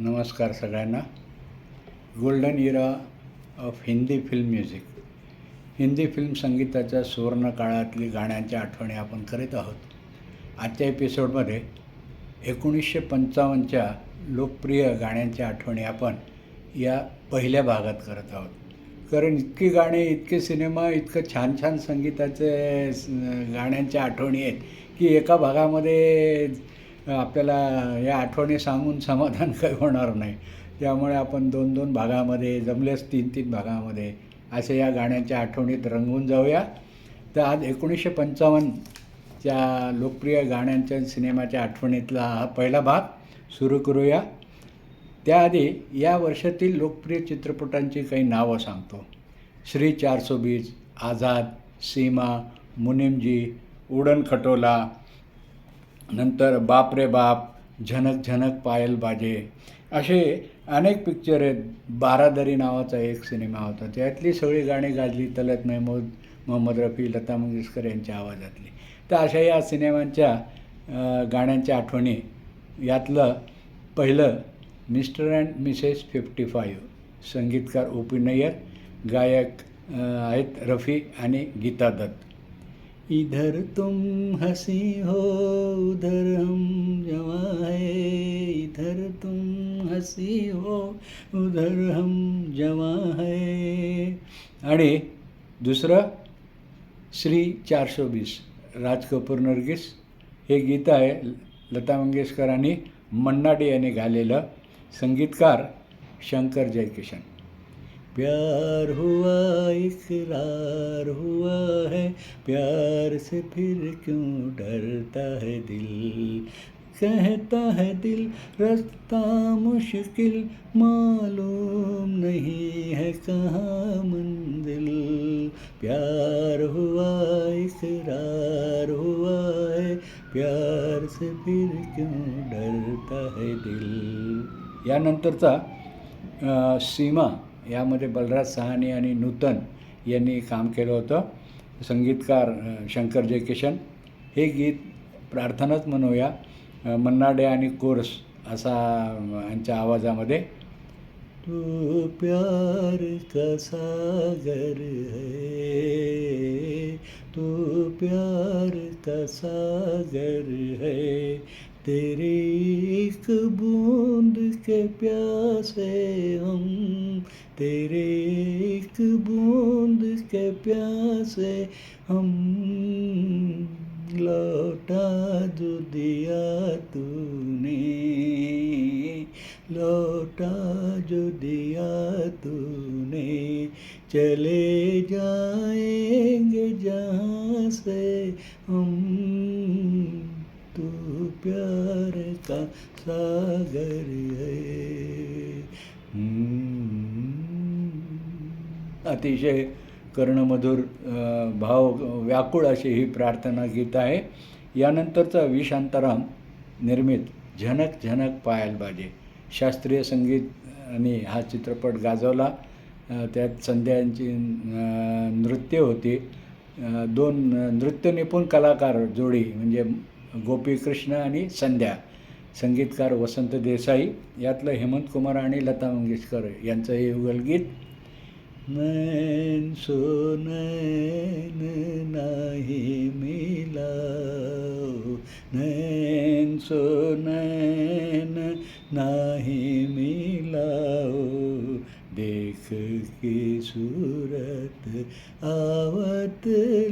नमस्कार सगळ्यांना. Golden era of Hindi film music Hindi film संगीताच्या सुवर्णकाळातली गाण्यांच्या आठवणी आपण करीत आहोत. आजच्या एपिसोडमध्ये एकोणीसशे पंचावन्नच्या लोकप्रिय गाण्यांच्या आठवणी आपण या पहिल्या भागात करत आहोत. कारण इतकी गाणी इतके सिनेमा इतकं छान छान संगीताचे गाण्यांच्या आठवणी आहेत की एका भागामध्ये आपल्याला या आठवणी सांगून समाधान काही होणार नाही. त्यामुळे आपण दोन दोन भागामध्ये जमलेच तीन तीन भागामध्ये असे या गाण्यांच्या आठवणीत रंगवून जाऊया. तर आज एकोणीसशे पंचावन्नच्या लोकप्रिय गाण्यांच्या सिनेमाच्या आठवणीतला हा पहिला भाग सुरू करूया. त्याआधी या वर्षातील लोकप्रिय चित्रपटांची काही नावं सांगतो. श्री चारसो बीज आझाद सीमा मुनिमजी उडन खटोला नंतर बाप रे बाप झनक झनक पायल बाजे. असे अनेक पिक्चर आहेत. बारादरी नावाचा एक सिनेमा होता. त्यातली सगळी गाणी गाजली. तलत महमूद मोहम्मद रफी लता मंगेशकर यांच्या आवाजातली. तर अशा या सिनेमांच्या गाण्यांच्या आठवणी यातलं पहिलं Mr and Mrs fifty five संगीतकार ओ पी नय्यर गायक आहेत रफी आणि गीता दत्त. इधर तुम हंसी हो उधर हम जवां है इधर तुम हंसी हो उधर हम जवा है आणि दुसरं श्री चारशे वीस राज कपूर नर्गिस हे गीत आहे लता मंगेशकर आणि मन्नाडे यांनी गायलेलं संगीतकार शंकर जयकिशन. प्यार हुआ इकरार हुआ है प्यार से फिर क्यों डरता है दिल कहता है दिल रास्ता मुश्किल मालूम नहीं है कहाँ मंजिल प्यार हुआ इकरार हुआ है प्यार से फिर क्यों डरता है दिल यानंतरचा अ, सीमा यामध्ये बलराज सहानी आणि नूतन यांनी काम केलं होतं. संगीतकार शंकर जयकिशन. हे गीत प्रार्थनाच म्हणूया मन्नाडे मन्ना डे आणि कोर्स असा यांच्या आवाजामध्ये. तू प्यार का सागर है? तू प्यार का सागर है? तेरी एक बूंद के प्यासे हम तेरे एक बूंद के प्यासे हम लौटा जो दिया तूने लौटा जो दिया तूने। चले जाएंगे जहाँ से हम तू प्यार का सागर है। अतिशय कर्णमधुर भाव व्याकुळ अशी ही प्रार्थना गीत आहे. यानंतरचा विशांताराम निर्मित झनक झनक पायल बाजे शास्त्रीय संगीत आणि हा चित्रपट गाजवला. त्यात संध्यांची नृत्य होती. दोन नृत्य निपुण कलाकार जोडी म्हणजे गोपी कृष्ण आणि संध्या. संगीतकार वसंत देसाई यातलं हेमंत कुमार आणि लता मंगेशकर यांचं हे युगलगीत मैन सोनैन नाही मिलाओ नैन सोनैन नाही मिलाओ देख की सूरत आवत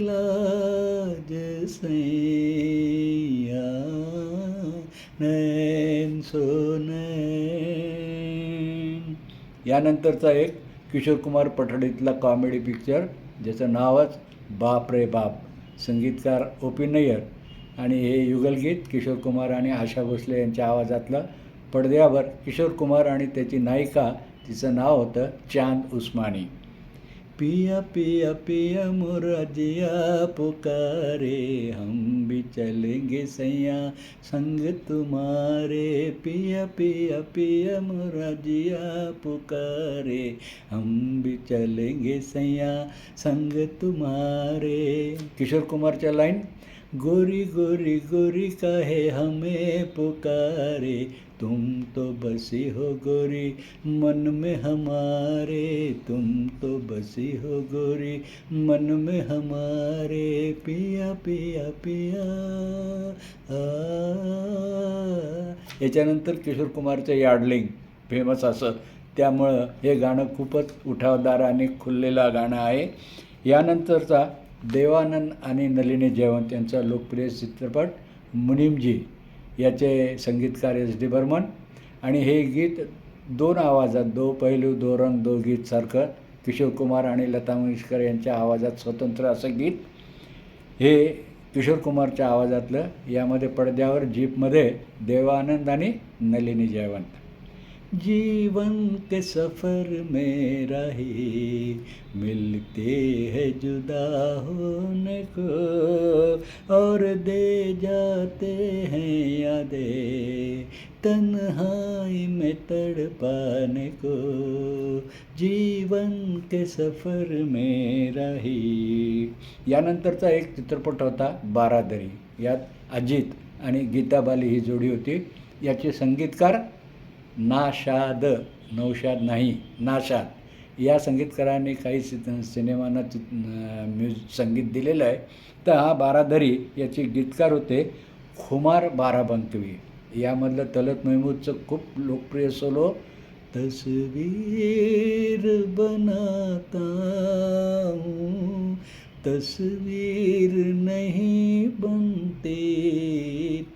लाज सैया। नैन सोनैन। यानंतरचा एक किशोर कुमार पठाडीतला कॉमेडी पिक्चर ज्याचं नावच बाप रे बाप. संगीतकार ओ पी नय्यर आणि हे युगलगीत किशोर कुमार आणि आशा भोसले यांच्या आवाजातलं पडद्यावर किशोर कुमार आणि त्याची नायिका तिचं नाव होतं चांद उस्मानी. पिया पिया पिया मुरजिया पुकारे हम भी चलेंगे सैया संग तुम्हारे। पिया पिया पिया मुरजिया पुकारे हम भी चलेंगे सैया संग तुम्हारे। किशोर कुमारच्या लाईन गोरी गोरी गोरी कहे हमें पुकारे। तुम तो बसी हो गोरी मन में हमारे। तुम तो बसी हो गोरी मन में हमारे। पिया पिया पिया याच्यानंतर किशोर कुमारचं यार्डलिंग फेमस असं. त्यामुळं हे गाणं खूपच उठावदार आणि खुललेलं गाणं आहे. यानंतरचा देवानंद आणि नलिनी जयवंत यांचा लोकप्रिय चित्रपट मुनीमजी याचे संगीतकार एस डी बर्मन. आणि हे गीत दोन आवाजात दो पैलू दो रंग दो गीत सारखं किशोर कुमार आणि लता मंगेशकर यांच्या आवाजात स्वतंत्र असं गीत. हे किशोर कुमारच्या आवाजातलं यामध्ये पडद्यावर जीपमध्ये देवानंद आणि नलिनी जयवंत. जीवन के सफ़र में राही मिलते हैं जुदा होने को और दे जाते हैं यादें तन्हाई में तड़पाने को। जीवन के सफ़र में राही। यानंतरचा एक चित्रपट होता बारादरी यात अजित आणि गीता बाली ही जोडी होती. याचे संगीतकार नाशाद नौशाद नाही नाशाद. या संगीतकारांनी काही सि सिनेमांना चित म्युझ संगीत दिलेलं आहे. तर हा बाराधरी याचे गीतकार होते खुमार बाराबंकवी. यामधलं तलत महमूदचं खूप लोकप्रिय सोलो तस्वीर बनाता हूँ तस्वीर नहीं बनते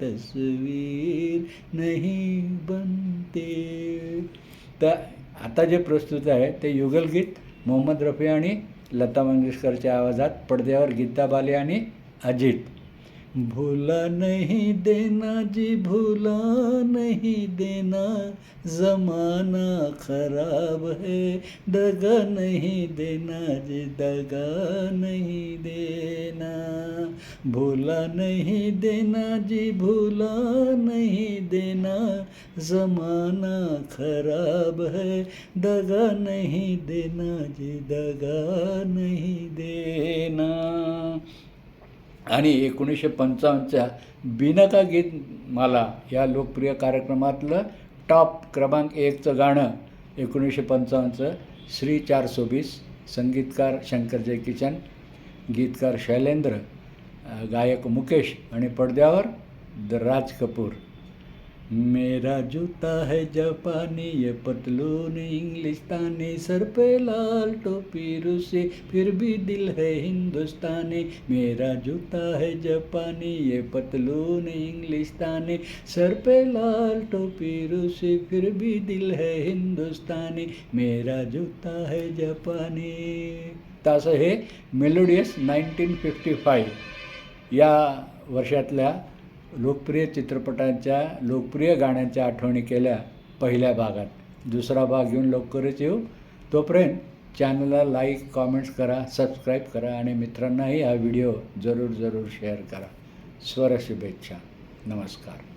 तस्वीर नहीं ती. तर आता जे प्रस्तुत आहे ते युगलगीत मोहम्मद रफी आणि लता मंगेशकरच्या आवाजात पडद्यावर गीता बाले आणि अजित. भूला नहीं देना जी भूला नहीं देना। ज़माना ख़राब है दगा नहीं देना जी दगा नहीं देना। भूला नहीं देना जी भूला नहीं देना। ज़माना ख़राब है दगा नहीं देना जी दगा नहीं देना। आणि एकोणीसशे पंचावन्नच्या बिनका गीत माला या लोकप्रिय कार्यक्रमातलं टॉप क्रमांक एकचं गाणं एकोणीसशे पंचावन्नचं श्री चार सोबीस संगीतकार शंकर जयकिशन गीतकार शैलेंद्र गायक मुकेश आणि पडद्यावर द राज कपूर. मेरा जूता है जापानी ये पतलून इंग्लिस्तानी सर पे लाल टोपी रूसी फिर भी दिल है हिंदुस्तानी। मेरा जूता है जापानी ये पतलून इंग्लिस्तानी सर पे लाल टोपी रूसी फिर भी दिल है हिंदुस्तानी। मेरा जूता है जापानी। तास हे मेलोडियस नाईन्टीन फिफ्टी फाय या वर्षातल्या लोकप्रिय चित्रपटांच्या लोकप्रिय गाण्यांच्या आठवणी केल्या पहिल्या भागात. दुसरा भाग घेऊन लवकरच येऊ. तोपर्यंत चॅनलला लाईक कॉमेंट्स करा सबस्क्राईब करा आणि मित्रांनाही हा व्हिडिओ जरूर जरूर शेअर करा. स्वर शुभेच्छा नमस्कार.